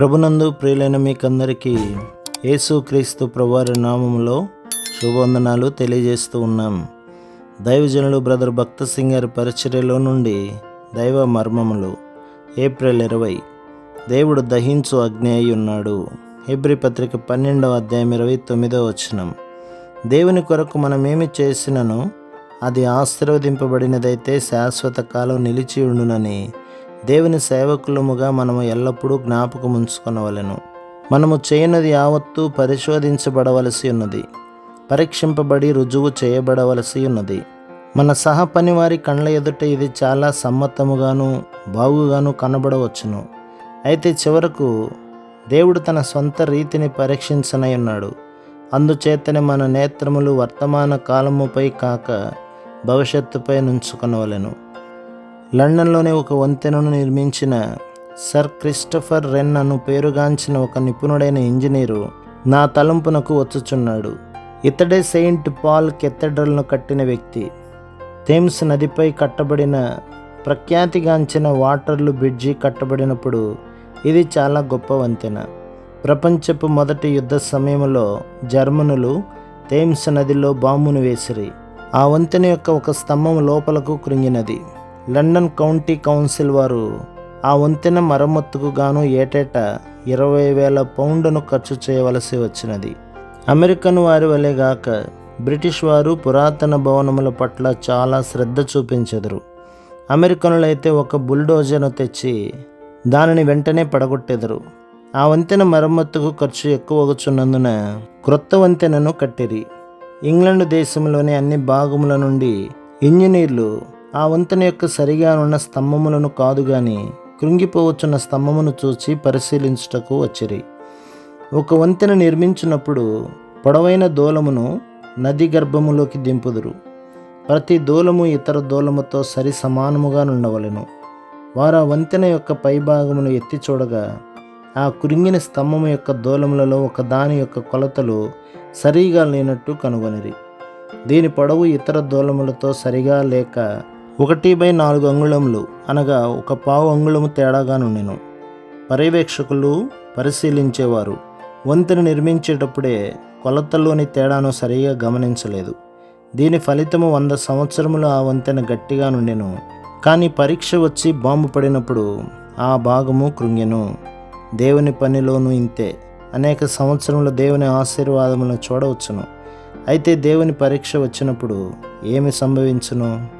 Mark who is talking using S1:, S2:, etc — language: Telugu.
S1: ప్రభునందు ప్రియులైన మీకందరికీ యేసుక్రీస్తు ప్రభువారి నామములో శుభవందనాలు తెలియజేస్తూ ఉన్నాం. దైవజనులు బ్రదర్ భక్త సింగ్ గారి పరిచర్యలో నుండి దైవ మర్మములు ఏప్రిల్ ఇరవై. దేవుడు దహించు అగ్ని అయి ఉన్నాడు. హెబ్రి పత్రిక పన్నెండవ అధ్యాయం ఇరవై తొమ్మిదవ వచనం. దేవుని కొరకు మనమేమి చేసినను అది ఆశీర్వదింపబడినదైతే శాశ్వత కాలం నిలిచి ఉండునని దేవుని సేవకులముగా మనము ఎల్లప్పుడూ జ్ఞాపకం ఉంచుకొనవలెను మనము చేయనది యావత్తూ పరిశోధించబడవలసి ఉన్నది. పరీక్షింపబడి రుజువు చేయబడవలసి ఉన్నది. మన సహ పనివారి కండ్ల ఎదుట ఇది చాలా సమ్మతముగాను బాగుగాను కనబడవచ్చును. అయితే చివరకు దేవుడు తన సొంత రీతిని పరీక్షించనై ఉన్నాడు అందుచేతనే మన నేత్రములు వర్తమాన కాలముపై కాక భవిష్యత్తుపై నుంచుకొనవలెను. లండన్లోని ఒక వంతెనను నిర్మించిన సర్ క్రిస్టఫర్ రెన్ అను పేరుగాంచిన ఒక నిపుణుడైన ఇంజనీరు నా తలంపునకు వచ్చుచున్నాడు. ఇతడే సెయింట్ పాల్ కెథడ్రల్ను కట్టిన వ్యక్తి. థేమ్స్ నదిపై కట్టబడిన ప్రఖ్యాతిగాంచిన వాటర్లు బ్రిడ్జి కట్టబడినప్పుడు ఇది చాలా గొప్ప వంతెన. ప్రపంచపు మొదటి యుద్ధ సమయంలో జర్మనులు థేమ్స్ నదిలో బాంబును వేసిరి. ఆ వంతెన యొక్క ఒక స్తంభం లోపలకు కృంగినది. లండన్ కౌంటీ కౌన్సిల్ వారు ఆ వంతెన మరమ్మతుకు గాను ఏటేటా ఇరవై వేల పౌండ్ను ఖర్చు చేయవలసి వచ్చినది. అమెరికన్ వారి వలె గాక బ్రిటిష్ వారు పురాతన భవనముల పట్ల చాలా శ్రద్ధ చూపించెదరు. అమెరికనులైతే ఒక బుల్డోజర్ను తెచ్చి దానిని వెంటనే పడగొట్టెదరు. ఆ వంతెన మరమ్మతుకు ఖర్చు ఎక్కువగుచున్నందున క్రొత్త వంతెనను కట్టిరి. ఇంగ్లాండ్ దేశంలోని అన్ని భాగముల నుండి ఇంజనీర్లు ఆ వంతెన యొక్క సరిగా ఉన్న స్తంభములను కాదు గాని కృంగిపోవచ్చున్న స్తంభమును చూచి పరిశీలించుటకు వచ్చిరి. ఒక వంతెన నిర్మించినప్పుడు పొడవైన దూలమును నది గర్భములోకి దింపుదురు. ప్రతి దూలము ఇతర దూలముతో సరి సమానముగా నుండవలెను. వారు ఆ వంతెన యొక్క పైభాగమును ఎత్తి చూడగా ఆ కురింగిన స్తంభము యొక్క దూలములలో ఒక దాని యొక్క కొలతలు సరిగా లేనట్టు కనుగొనిరి. దీని పొడవు ఇతర దూలములతో సరిగా లేక ఒకటి బై నాలుగు అంగుళములు అనగా ఒక పావు అంగుళము తేడాగానుండెను. పర్యవేక్షకులు పరిశీలించేవారు. వంతెన నిర్మించేటప్పుడే కొలతల్లోని తేడాను సరిగా గమనించలేదు. దీని ఫలితము వంద సంవత్సరములు ఆ వంతెన గట్టిగా నుండెను కానీ పరీక్ష వచ్చి బాంబు పడినప్పుడు ఆ భాగము కృంగెను. దేవుని పనిలోనూ ఇంతే. అనేక సంవత్సరముల దేవుని ఆశీర్వాదములను చూడవచ్చును. అయితే దేవుని పరీక్ష వచ్చినప్పుడు ఏమి సంభవించును?